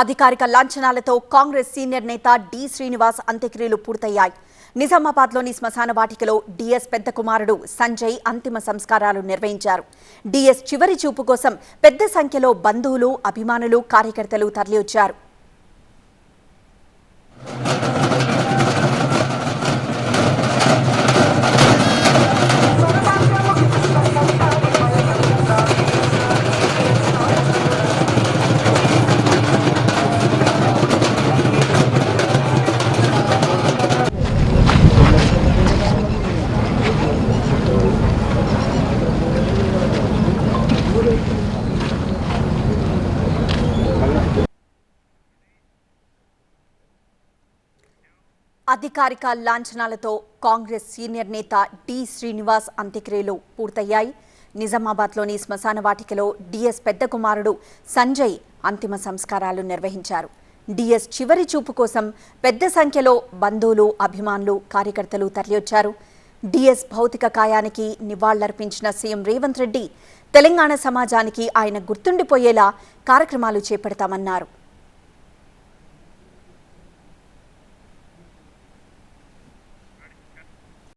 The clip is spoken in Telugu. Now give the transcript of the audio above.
అధికారిక లాంఛనాలతో కాంగ్రెస్ సీనియర్ నేత డి శ్రీనివాస్ అంత్యక్రియలు పూర్తయ్యాయి. నిజామాబాద్లోని శ్మశాన వాటికలో డిఎస్ పెద్ద కుమారుడు సంజయ్ అంతిమ సంస్కారాలు నిర్వహించారు. డిఎస్ చివరి చూపు కోసం పెద్ద సంఖ్యలో బంధువులు అభిమానులు కార్యకర్తలు తరలివచ్చారు. అధికారిక లాంఛనాలతో కాంగ్రెస్ సీనియర్ నేత డి శ్రీనివాస్ అంత్యక్రియలు పూర్తయ్యాయి. నిజామాబాద్లోని శ్మశాన వాటికలో డిఎస్ పెద్ద కుమారుడు సంజయ్ అంతిమ సంస్కారాలు నిర్వహించారు. డిఎస్ చివరి చూపు కోసం పెద్ద సంఖ్యలో బంధువులు అభిమానులు కార్యకర్తలు తరలివచ్చారు. డిఎస్ భౌతిక కాయానికి నివాళులర్పించిన సీఎం రేవంత్ రెడ్డి తెలంగాణ సమాజానికి ఆయన గుర్తుండిపోయేలా కార్యక్రమాలు చేపడతామన్నారు.